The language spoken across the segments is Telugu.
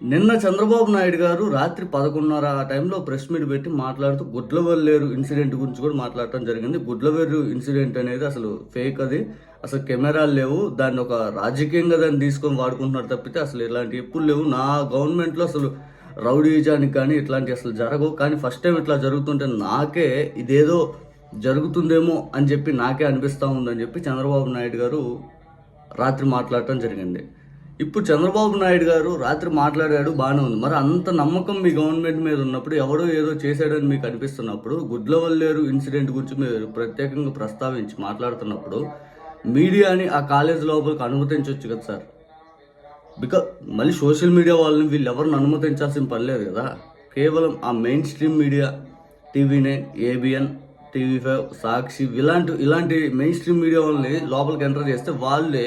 నిన్న చంద్రబాబు నాయుడు గారు రాత్రి పదకొండున్నర ఆ టైంలో ప్రెస్ మీట్ పెట్టి మాట్లాడుతూ గుడ్లవల్లేరు ఇన్సిడెంట్ గురించి కూడా మాట్లాడటం జరిగింది. గుడ్లవేరు ఇన్సిడెంట్ అనేది అసలు ఫేక్ అది. అసలు కెమెరాలు లేవు. దాన్ని ఒక రాజకీయంగా దాన్ని తీసుకొని వాడుకుంటున్నారు తప్పితే అసలు ఇలాంటి ఎప్పుడు లేవు. నా గవర్నమెంట్లో అసలు రౌడీజానికి కానీ ఇట్లాంటి అసలు జరగవు. కానీ ఫస్ట్ టైం ఇట్లా జరుగుతుంటే నాకే ఇదేదో జరుగుతుందేమో అని చెప్పి నాకే అనిపిస్తూ ఉందని చెప్పి చంద్రబాబు నాయుడు గారు రాత్రి మాట్లాడటం జరిగింది. ఇప్పుడు చంద్రబాబు నాయుడు గారు రాత్రి మాట్లాడాడు బాగానే ఉంది. మరి అంత నమ్మకం మీ గవర్నమెంట్ మీద ఉన్నప్పుడు ఎవడో ఏదో చేశాడని మీకు అనిపిస్తున్నప్పుడు గుడ్లవల్లేరు ఇన్సిడెంట్ గురించి మీరు ప్రత్యేకంగా ప్రస్తావించి మాట్లాడుతున్నప్పుడు మీడియాని ఆ కాలేజ్ లోపలికి అనుమతించవచ్చు కదా సార్? బికాజ్ మళ్ళీ సోషల్ మీడియా వాళ్ళని వీళ్ళు ఎవరిని అనుమతించాల్సిన పని లేదు కదా? కేవలం ఆ mainstream media TV nine ABN TV five Sakshi ఇలాంటి ఇలాంటి మెయిన్ స్ట్రీమ్ మీడియా వాళ్ళని లోపలికి ఎంటర్ చేస్తే వాళ్ళే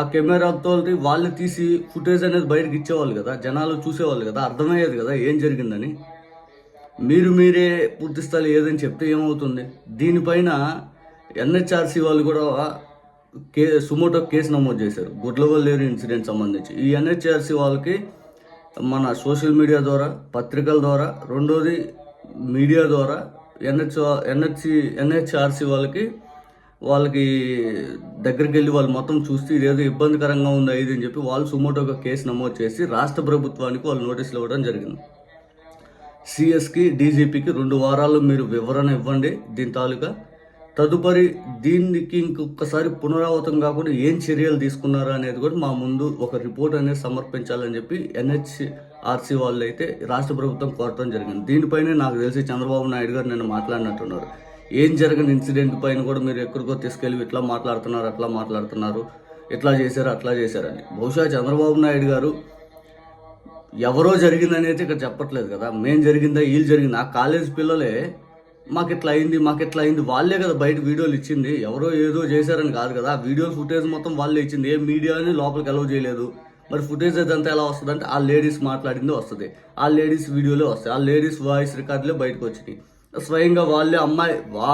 ఆ కెమెరాతో వాళ్ళు తీసి ఫుటేజ్ అనేది బయటకు ఇచ్చేవాళ్ళు కదా జనాలు చూసేవాళ్ళు కదా అర్థమయ్యేది కదా ఏం జరిగిందని. మీరు మీరే పూర్తి స్థాయి ఏదని చెప్తే ఏమవుతుంది? దీనిపైన ఎన్హెచ్ఆర్సీ వాళ్ళు కూడా కే సుమోటో కేసు నమోదు చేశారు గుడ్లవల్లేరు ఇన్సిడెంట్ సంబంధించి. ఈ ఎన్హెచ్ఆర్సీ వాళ్ళకి మన సోషల్ మీడియా ద్వారా పత్రికల ద్వారా రెండోది మీడియా ద్వారా ఎన్హెచ్ ఎన్హెచ్సి ఎన్హెచ్ఆర్సీ వాళ్ళకి వాళ్ళకి దగ్గరికి వెళ్ళి వాళ్ళు మొత్తం చూస్తే ఇదేదో ఇబ్బందికరంగా ఉంది ఇది అని చెప్పి వాళ్ళు సుమోటోగా కేసు నమోదు చేసి రాష్ట్ర ప్రభుత్వానికి వాళ్ళు నోటీసులు ఇవ్వడం జరిగింది. సిఎస్కి డీజీపీకి రెండు వారాలు మీరు వివరణ ఇవ్వండి దీని తాలూకా. తదుపరి దీనికి ఇంకొకసారి పునరావృతం కాకుండా ఏం చర్యలు తీసుకున్నారా అనేది కూడా మా ముందు ఒక రిపోర్ట్ అనేది సమర్పించాలని చెప్పి ఎన్హెచ్ఆర్సీ వాళ్ళు అయితే రాష్ట్ర ప్రభుత్వం కోరటం జరిగింది. దీనిపైనే నాకు తెలిసి చంద్రబాబు నాయుడు గారు నిన్న మాట్లాడినట్టున్నారు. ఏం జరిగిన ఇన్సిడెంట్ పైన కూడా మీరు ఎక్కడికో తీసుకెళ్ళి ఇట్లా మాట్లాడుతున్నారు అట్లా మాట్లాడుతున్నారు ఇట్లా చేశారు అట్లా చేశారని. బహుశా చంద్రబాబు నాయుడు గారు ఎవరో జరిగిందనేది ఇక్కడ చెప్పట్లేదు కదా. మేం జరిగిందా వీళ్ళు జరిగింది? ఆ కాలేజ్ పిల్లలే మాకు ఇట్లా అయింది మాకు ఇట్లా అయింది వాళ్ళే కదా బయట వీడియోలు ఇచ్చింది. ఎవరో ఏదో చేశారని కాదు కదా. ఆ వీడియో ఫుటేజ్ మొత్తం వాళ్ళే ఇచ్చింది. ఏ మీడియాని లోపలికి అలౌ చేయలేదు. మరి ఫుటేజ్ అదంతా ఎలా వస్తుంది అంటే ఆ లేడీస్ మాట్లాడింది వస్తుంది. ఆ లేడీస్ వీడియోలే వస్తాయి. ఆ లేడీస్ వాయిస్ రికార్డులే బయటకు వచ్చినాయి. స్వయంగా వాళ్ళే అమ్మాయి వా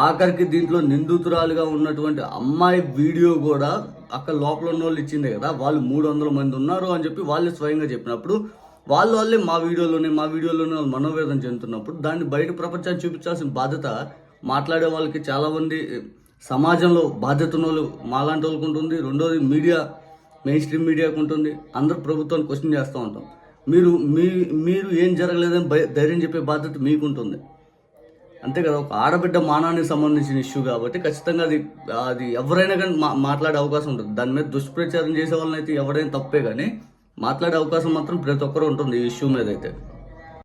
ఆఖరికి దీంట్లో నిందితురాలుగా ఉన్నటువంటి అమ్మాయి వీడియో కూడా అక్కడ లోపల ఉన్న వాళ్ళు ఇచ్చిందే కదా వాళ్ళు మూడు వందల మంది ఉన్నారు అని చెప్పి వాళ్ళే స్వయంగా చెప్పినప్పుడు వాళ్ళు వాళ్ళే మా వీడియోలోనే మా వీడియోలోనే వాళ్ళు మనోవేదన చెందుతున్నప్పుడు దాన్ని బయట ప్రపంచాన్ని చూపించాల్సిన బాధ్యత మాట్లాడే వాళ్ళకి చాలామంది సమాజంలో బాధ్యత ఉన్న వాళ్ళు మాలాంటి వాళ్ళకు ఉంటుంది. రెండోది మీడియా మెయిన్ స్ట్రీమ్ మీడియాకు ఉంటుంది. అందరు ప్రభుత్వాన్ని క్వశ్చన్ చేస్తూ ఉంటాం. మీరు మీ మీరు ఏం జరగలేదని భయ ధైర్యం చెప్పే బాధ్యత మీకుంటుంది. అంతే కదా ఒక ఆడబిడ్డ మానానికి సంబంధించిన ఇష్యూ కాబట్టి ఖచ్చితంగా అది అది ఎవరైనా కానీ మా మాట్లాడే అవకాశం ఉంటుంది. దాని మీద దుష్ప్రచారం చేసే వాళ్ళని అయితే ఎవరైనా తప్పే కానీ మాట్లాడే అవకాశం మాత్రం ప్రతి ఒక్కరు ఉంటుంది ఈ ఇష్యూ మీద అయితే.